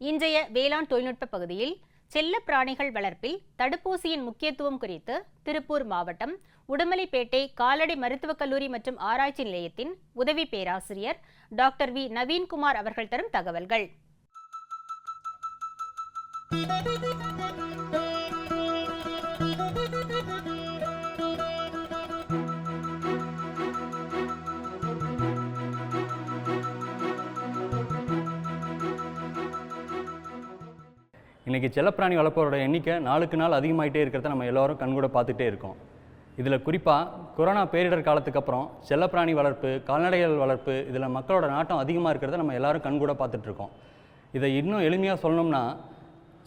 இன்றைய வேளாண் தொழில்நுட்ப பகுதியில் செல்ல பிராணிகள் வளர்ப்பில் தடுப்பூசியின் முக்கியத்துவம் குறித்து திருப்பூர் மாவட்டம் உடுமலைப்பேட்டை கால்நடை மருத்துவக் கல்லூரி மற்றும் ஆராய்ச்சி நிலையத்தின் உதவி பேராசிரியர் டாக்டர் வி. நவீன்குமார் அவர்கள் தரும் தகவல்கள். இன்றைக்கி செல்லப்பிராணி வளர்ப்பவரோட எண்ணிக்கை நாளுக்கு நாள் அதிகமாகிட்டே இருக்கிறத நம்ம எல்லோரும் கண்கூட பார்த்துட்டே இருக்கோம். இதில் குறிப்பாக கொரோனா பேரிடர் காலத்துக்கு அப்புறம் செல்லப்பிராணி வளர்ப்பு கால்நடைகள் வளர்ப்பு இதில் மக்களோட நாட்டம் அதிகமாக இருக்கிறத நம்ம எல்லாரும் கண்கூட பார்த்துட்ருக்கோம் இதை இன்னும் எளிமையாக சொல்லணும்னா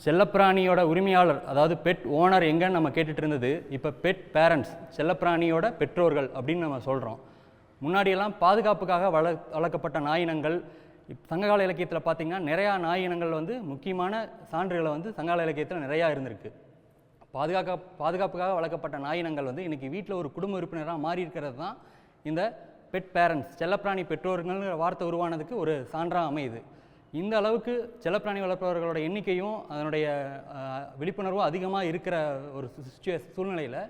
செல்லப்பிராணியோட உரிமையாளர் அதாவது பெட் ஓனர் எங்கன்னு நம்ம கேட்டுட்டு இருந்தது இப்போ பெட் பேரண்ட்ஸ் செல்லப்பிராணியோட பெற்றோர்கள் அப்படின்னு நம்ம சொல்கிறோம் முன்னாடியெல்லாம் பாதுகாப்புக்காக வள வளர்க்கப்பட்ட நாயினங்கள் இப் சங்ககால இலக்கியத்தில் பார்த்தீங்கன்னா நிறையா நாயினங்கள் வந்து முக்கியமான சான்றுகளை வந்து சங்ககால இலக்கியத்தில் நிறையா இருந்திருக்கு. பாதுகாக்க பாதுகாப்புக்காக வளர்க்கப்பட்ட நாயினங்கள் வந்து இன்றைக்கி வீட்டில் ஒரு குடும்ப உறுப்பினராக மாறி இருக்கிறது தான் இந்த பெட் பேரண்ட்ஸ் செல்லப்பிராணி பெற்றோர்கள்ங்கிற வார்த்தை உருவானதுக்கு ஒரு சான்றாக அமையுது. இந்த அளவுக்கு செல்லப்பிராணி வளர்ப்பவர்களோட எண்ணிக்கையும் அதனுடைய விழிப்புணர்வும் அதிகமாக இருக்கிற ஒரு சுச்சுவே சூழ்நிலையில்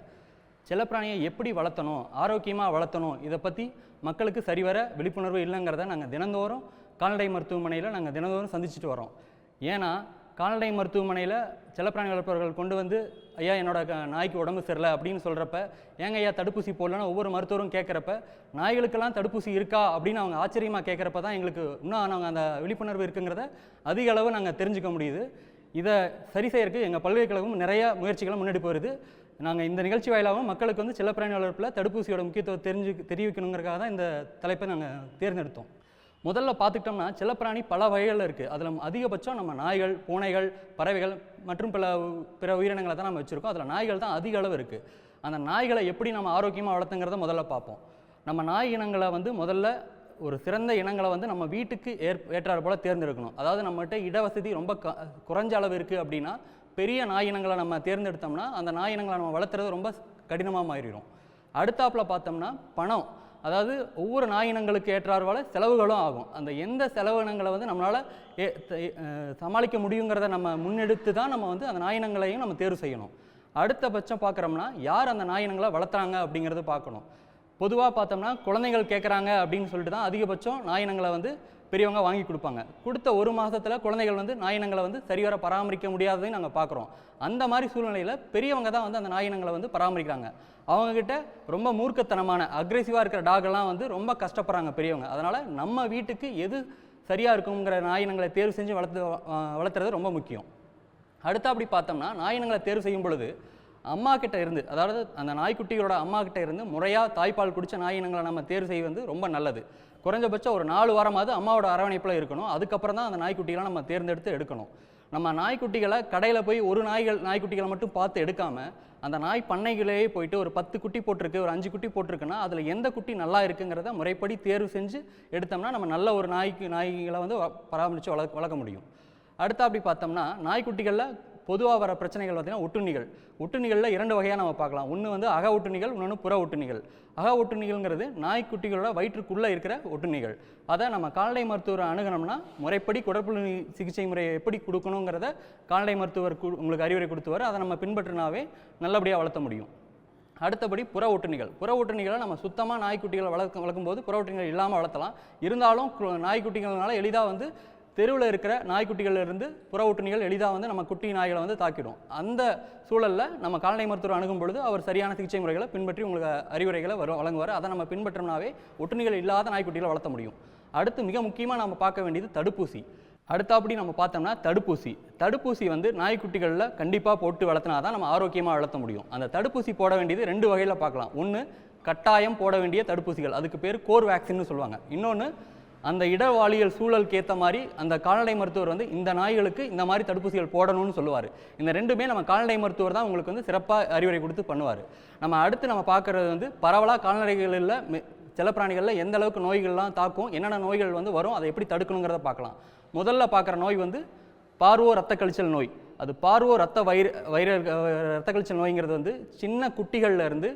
செல்லப்பிராணியை எப்படி வளர்த்தணும் ஆரோக்கியமாக வளர்த்தணும் இதை பற்றி மக்களுக்கு சரிவர விழிப்புணர்வு இல்லைங்கிறத நாங்கள் தினந்தோறும் கால்நடை மருத்துவமனையில் நாங்கள் தினந்தோறும் சந்திச்சுட்டு வரோம் ஏன்னா கால்நடை மருத்துவமனையில் செல்லப்பிராணி வளர்ப்பவர்கள் கொண்டு வந்து ஐயா என்னோட க- நாய்க்கு உடம்பு சரியில்லை அப்படின்னு சொல்கிறப்ப ஏங்க ஐயா தடுப்பூசி போடலன்னு ஒவ்வொரு மருத்துவரும் கேட்குறப்ப நாய்களுக்கெல்லாம் தடுப்பூசி இருக்கா? அப்படின்னு அவங்க ஆச்சரியமாக கேட்குறப்ப தான் எங்களுக்கு இன்னும் நாங்கள் அந்த விழிப்புணர்வு இருக்குங்கிறத அதிக அளவு நாங்கள் தெரிஞ்சுக்க முடியுது. இதை சரி செய்யறதுக்கு எங்கள் பல்கலைக்கழகம் நிறைய முயற்சிகளை முன்னெடுப்பு வருது. நாங்கள் இந்த நிகழ்ச்சி வாயிலாகவும் மக்களுக்கு வந்து செல்லப்பிராணி வளர்ப்பில் தடுப்பூசியோட முக்கியத்துவம் தெரிஞ்சு தெரிவிக்கணுங்கிறக்காக தான் இந்த தலைப்பை நாங்கள் தேர்ந்தெடுத்தோம். முதல்ல பார்த்துக்கிட்டோம்னா செல்லப்பிராணி பல வகைகளில் இருக்குது அதில் அதிகபட்சம் நம்ம நாய்கள் பூனைகள் பறவைகள் மற்றும் பல பிற உயிரினங்களை தான் நம்ம வச்சுருக்கோம். அதில் நாய்கள் தான் அதிக அளவு இருக்குது அந்த நாய்களை எப்படி நம்ம ஆரோக்கியமாக வளர்த்துங்கிறத முதல்ல பார்ப்போம். நம்ம நாய் இனங்களை வந்து முதல்ல ஒரு சிறந்த இனங்களை வந்து நம்ம வீட்டுக்கு ஏற் ஏற்றாறு போல் தேர்ந்தெடுக்கணும். அதாவது நம்மகிட்ட இடவசதி ரொம்ப க குறைஞ்ச அளவு இருக்குது அப்படின்னா பெரிய நாய் இனங்களை நம்ம தேர்ந்தெடுத்தோம்னா அந்த நாய் இனங்களை நம்ம வளர்த்துறது ரொம்ப கடினமாக மாறிடும். அடுத்தாப்பில் பார்த்தோம்னா பணம். அதாவது ஒவ்வொரு நாயினங்களுக்கு ஏற்றார்வால் செலவுகளும் ஆகும். அந்த எந்த செலவினங்களை வந்து நம்மளால் ஏ சமாளிக்க முடியுங்கிறத நம்ம முன்னெடுத்து தான் நம்ம வந்து அந்த நாயினங்களையும் நம்ம தேர்வு செய்யணும். அடுத்த பட்சம் பார்க்குறோம்னா யார் அந்த நாயினங்களை வளர்த்துறாங்க அப்படிங்கிறத பார்க்கணும். பொதுவாக பார்த்தோம்னா குழந்தைகள் கேட்குறாங்க அப்படின்னு சொல்லிட்டு தான் அதிகபட்சம் நாயினங்களை வந்து பெரியவங்க வாங்கி கொடுப்பாங்க. கொடுத்த ஒரு மாதத்துல குழந்தைகள் வந்து நாயினங்களை வந்து சரிவர பராமரிக்க முடியாததையும் நாங்கள் பார்க்குறோம் அந்த மாதிரி சூழ்நிலையில் பெரியவங்க தான் வந்து அந்த நாயினங்களை வந்து பராமரிக்கிறாங்க. அவங்கக்கிட்ட ரொம்ப மூர்க்கத்தனமான அக்ரெசிவாக இருக்கிற டாகெல்லாம் வந்து ரொம்ப கஷ்டப்படுறாங்க பெரியவங்க. அதனால் நம்ம வீட்டுக்கு எது சரியாக இருக்குங்கிற நாயினங்களை தேர்வு செஞ்சு வளர்த்து வளர்த்துறது ரொம்ப முக்கியம். அடுத்து அப்படி பார்த்தோம்னா நாயினங்களை தேர்வு செய்யும் பொழுது அம்மா கிட்ட இருந்து அதாவது அந்த நாய்க்குட்டிகளோட அம்மா கிட்ட இருந்து முறையாக தாய்ப்பால் குடிச்ச நாயினங்களை நம்ம தேர்வு செய்வது ரொம்ப நல்லது. குறைஞ்சபட்சம் ஒரு நாலு வாரமாவது அம்மாவோட அரவணைப்பில் இருக்கணும். அதுக்கப்புறம் தான் அந்த நாய்க்குட்டிகளை நம்ம தேர்ந்தெடுத்து எடுக்கணும். நம்ம நாய்க்குட்டிகளை கடையில் போய் ஒரு நாய்கள் நாய்க்குட்டிகளை மட்டும் பார்த்து எடுக்காம அந்த நாய் பண்ணைகளே போயிட்டு ஒரு பத்து குட்டி போட்டிருக்கு ஒரு அஞ்சு குட்டி போட்டிருக்குன்னா அதில் எந்த குட்டி நல்லா இருக்குங்கிறத முறைப்படி தேர்வு செஞ்சு எடுத்தோம்னா நம்ம நல்ல ஒரு நாய்க்கு நாய்களை வந்து வ- பராமரித்து வளர்க்க வளர்க்க முடியும். அடுத்து அப்படி பார்த்தோம்னா நாய்க்குட்டிகளில் பொதுவாக வர பிரச்சனைகள் பார்த்தீங்கன்னா ஒட்டுண்ணிகள். ஒட்டுண்ணிகளில் இரண்டு வகையாக நம்ம பார்க்கலாம். ஒன்று வந்து அக ஒட்டுண்ணிகள் இன்னொன்று புற ஒட்டுண்ணிகள். அக ஒட்டுண்ணிகள்ங்கிறது நாய்க்குட்டிகளோட வயிற்றுக்குள்ளே இருக்கிற ஒட்டுண்ணிகள். அதை நம்ம கால்நடை மருத்துவரை அணுகணும்னா முறைப்படி குடற்புழு சிகிச்சை முறையை எப்படி கொடுக்கணுங்கிறத கால்நடை மருத்துவர் கு- உங்களுக்கு அறிவுரை கொடுத்துவார். அதை நம்ம பின்பற்றினாவே நல்லபடியாக வளர்த்த முடியும். அடுத்தபடி புற ஒட்டுணிகள் புற ஒட்டுணிகளை நம்ம சுத்தமாக நாய்க்குட்டிகளை வளர்க்க வளர்க்கும்போது புற ஒட்டுணிகள் இல்லாமல் வளர்த்தலாம். இருந்தாலும் கு- நாய்க்குட்டிகள்னால எளிதாக வந்து தெருவில் இருக்கிற நாய்க்குட்டிகளிலிருந்து புற ஒட்டுணிகள் எளிதாக வந்து நம்ம குட்டி நாய்களை வந்து தாக்கிடும். அந்த சூழலில் நம்ம கால்நடை மருத்துவர் அணுகும் பொழுது அவர் சரியான சிகிச்சை முறைகளை பின்பற்றி உங்களுக்கு அறிவுரைகளை வரும் வழங்குவார். அதை நம்ம பின்பற்றோம்னாவே ஒட்டுணிகள் இல்லாத நாய்க்குட்டிகளை வளர்த்த முடியும். அடுத்து மிக முக்கியமாக நம்ம பார்க்க வேண்டியது தடுப்பூசி. அடுத்தபடி நம்ம பார்த்தோம்னா தடுப்பூசி. தடுப்பூசி வந்து நாய்க்குட்டிகளில் கண்டிப்பாக போட்டு வளர்த்தினா தான் நம்ம ஆரோக்கியமாக வளர்த்த முடியும். அந்த தடுப்பூசி போட வேண்டியது ரெண்டு வகையில் பார்க்கலாம். ஒன்று கட்டாயம் போட வேண்டிய தடுப்பூசிகள். அதுக்கு பேர் கோர் வேக்சின்னு சொல்லுவாங்க. இன்னொன்று அந்த இடவாளியல் சூழலுக்கு ஏற்ற மாதிரி அந்த கால்நடை மருத்துவர் வந்து இந்த நாய்களுக்கு இந்த மாதிரி தடுப்பூசிகள் போடணும்னு சொல்லுவார். இந்த ரெண்டுமே நம்ம கால்நடை மருத்துவர் தான் உங்களுக்கு வந்து சிறப்பாக அறிவுரை கொடுத்து பண்ணுவார். நம்ம அடுத்து நம்ம பார்க்குறது வந்து பரவலாக கால்நடைகளில் சில செல்லப்பிராணிகளில் எந்த அளவுக்கு நோய்கள்லாம் தாக்கும் என்னென்ன நோய்கள் வந்து வரும் அதை எப்படி தடுக்கணுங்கிறத பார்க்கலாம். முதல்ல பார்க்குற நோய் வந்து பார்வோ ரத்த கழிச்சல் நோய். அது பார்வோ ரத்த வயிறு வயிறு ரத்த கழிச்சல் நோய்ங்கிறது வந்து சின்ன குட்டிகள்லேருந்து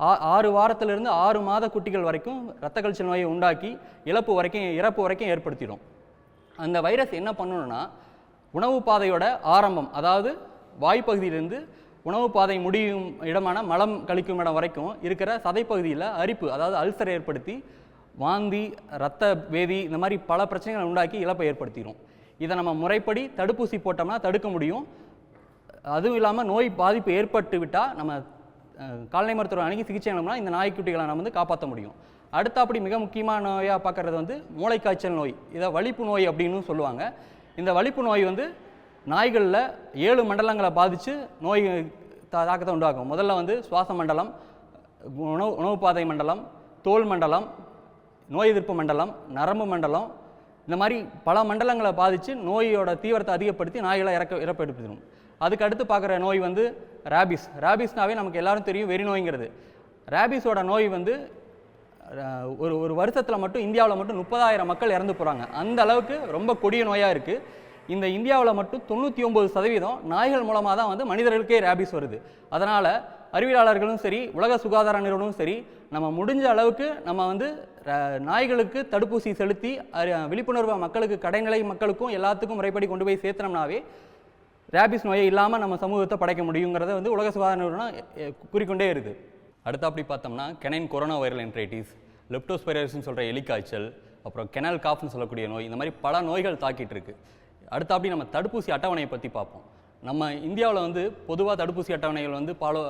ஆ- ஆறு வாரத்திலிருந்து ஆறு மாத குட்டிகள் வரைக்கும் ரத்த கழிச்சல் நோயை உண்டாக்கி இழப்பு வரைக்கும் இறப்பு வரைக்கும் ஏற்படுத்திடும். அந்த வைரஸ் என்ன பண்ணணும்னா உணவு பாதையோட ஆரம்பம் அதாவது வாய்ப்பகுதியிலிருந்து உணவு பாதை முடியும் இடமான மலம் கழிக்கும் இடம் வரைக்கும் இருக்கிற சதைப்பகுதியில் அரிப்பு அதாவது அல்சர் ஏற்படுத்தி வாந்தி இரத்த வேதி இந்த மாதிரி பல பிரச்சனைகளை உண்டாக்கி இழப்பை ஏற்படுத்திடும் இதை நம்ம முறைப்படி தடுப்பூசி போட்டோம்னா தடுக்க முடியும். அதுவும் இல்லாமல் நோய் பாதிப்பு ஏற்பட்டு விட்டால் நம்ம கால்நடை மருத்துவர் அணுகி சிகிச்சை அளிக்கணும்னா இந்த நாய்க்குட்டிகளை நம்ம வந்து காப்பாற்ற முடியும். அடுத்து அப்படி மிக முக்கியமான நோயாக பார்க்குறது வந்து மூளைக்காய்ச்சல் நோய். இதை வலிப்பு நோய் அப்படின்னு சொல்லுவாங்க. இந்த வலிப்பு நோய் வந்து நாய்களில் ஏழு மண்டலங்களை பாதித்து நோய் தா- தாக்கத்தை உண்டாக்கும். முதல்ல வந்து சுவாச மண்டலம் உணவு உணவு பாதை மண்டலம் தோல் மண்டலம் நோய் எதிர்ப்பு மண்டலம் நரம்பு மண்டலம் இந்த மாதிரி பல மண்டலங்களை பாதித்து நோயோட தீவிரத்தை அதிகப்படுத்தி நாய்களை இறக்க இறப்பெடுப்பிடும் அதுக்கு அடுத்து பார்க்குற நோய் வந்து ரேபிஸ் ரேபிஸ்னாவே நமக்கு எல்லாரும் தெரியும் வெறி நோய்ங்கிறது. ரேபிஸோட நோய் வந்து ஒரு ஒரு வருஷத்தில் மட்டும் இந்தியாவில் மட்டும் முப்பதாயிரம் மக்கள் இறந்து போகிறாங்க அந்த அளவுக்கு ரொம்ப கொடிய நோயாக இருக்குது இந்த இந்தியாவில் மட்டும் தொண்ணூற்றி ஒம்பது சதவீதம் நாய்கள் மூலமாக தான் வந்து மனிதர்களுக்கே ரேபிஸ் வருது. அதனால் அறிவியலாளர்களும் சரி உலக சுகாதார நிறுவனமும் சரி நம்ம முடிஞ்ச அளவுக்கு நம்ம வந்து நாய்களுக்கு தடுப்பூசி செலுத்தி அறி- விழிப்புணர்வை மக்களுக்கு கடைநிலை மக்களுக்கும் எல்லாத்துக்கும் முறைப்படி கொண்டு போய் சேர்த்தனம்னாவே ரேபிஸ் நோயை இல்லாமல் நம்ம சமூகத்தை படைக்க முடியுங்கிறத வந்து உலக சுகாதார நிறுவனம் கூறிக்கொண்டே இருக்குது அடுத்து அப்படி பார்த்தோம்னா கெனைன் கொரோனா வைரல் என்ட்ரைட்டிஸ் லெப்டோஸ்பைரஸ்ன்னு சொல்கிற எலிக்காய்ச்சல் அப்புறம் கெனல் காஃப்னு சொல்லக்கூடிய நோய் இந்த மாதிரி பல நோய்கள் தாக்கிட்டு இருக்கு. அடுத்து அப்படி நம்ம தடுப்பூசி அட்டவணையை பற்றி பார்ப்போம். நம்ம இந்தியாவில் வந்து பொதுவாக தடுப்பூசி அட்டவணைகள் வந்து பாலோ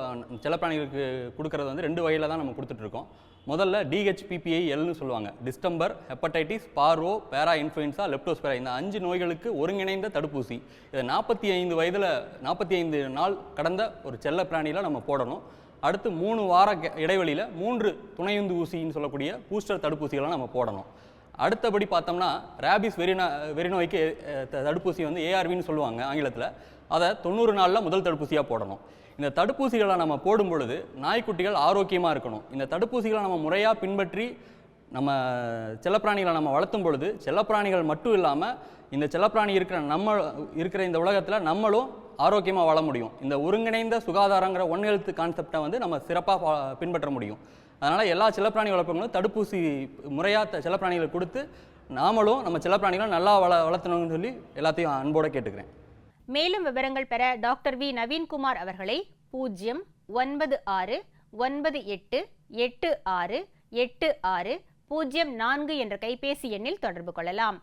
செல்லப்பிராணிகளுக்கு கொடுக்கறது வந்து ரெண்டு வகையில் தான் நம்ம கொடுத்துட்ருக்கோம். முதல்ல டிஹெச்பிபிஐ எல்னு சொல்லுவாங்க. Distemper hepatitis parvo parainfluenza leptospira. இந்த அஞ்சு நோய்களுக்கு ஒருங்கிணைந்த தடுப்பூசி. இதை நாற்பத்தி ஐந்து வயதில் நாற்பத்தி ஐந்து நாள் கடந்த ஒரு செல்ல பிராணியில் நம்ம போடணும். அடுத்து மூணு வார கெ- இடைவெளியில் மூன்று துணையுந்து ஊசின்னு சொல்லக்கூடிய பூஸ்டர் தடுப்பூசிகளை நம்ம போடணும். அடுத்தபடி பார்த்தோம்னா ரேபிஸ் வெறினா வெறிநோய்க்கு வெறி நோய்க்கு த- தடுப்பூசி வந்து ஏஆர்வின்னு சொல்லுவாங்க ஆங்கிலத்தில். அதை தொண்ணூறு நாளில் முதல் தடுப்பூசியாக போடணும். இந்த தடுப்பூசிகளை நம்ம போடும் பொழுது நாய்க்குட்டிகள் ஆரோக்கியமாக இருக்கணும். இந்த தடுப்பூசிகளை நம்ம முறையாக பின்பற்றி நம்ம செல்லப்பிராணிகளை நம்ம வளர்த்தும் பொழுது செல்லப்பிராணிகள் மட்டும் இல்லாமல் இந்த செல்லப்பிராணி இருக்கிற நம்ம இருக்கிற இந்த உலகத்தில் நம்மளும் ஆரோக்கியமாக வாழ முடியும். இந்த ஒருங்கிணைந்த சுகாதாரங்கிற ஒன் ஹெல்த் கான்செப்டை வந்து நம்ம சிறப்பாக பின்பற்ற முடியும். அதனால் எல்லா செல்லப்பிராணி வளர்ப்பவங்களும் தடுப்பூசி முறையாக செல்லப்பிராணிகளை கொடுத்து நாமளும் நம்ம செல்லப்பிராணிகளை நல்லா வள வளர்த்தணும்னு சொல்லி எல்லாத்தையும் அன்போடு கேட்டுக்கிறேன். மேலும் விவரங்கள் பெற டாக்டர் வி. நவீன்குமார் அவர்களை பூஜ்ஜியம் ஒன்பது ஆறு ஒன்பது எட்டு எட்டு ஆறு எட்டு ஆறு பூஜ்ஜியம் நான்கு என்ற கைபேசி எண்ணில் தொடர்பு கொள்ளலாம்.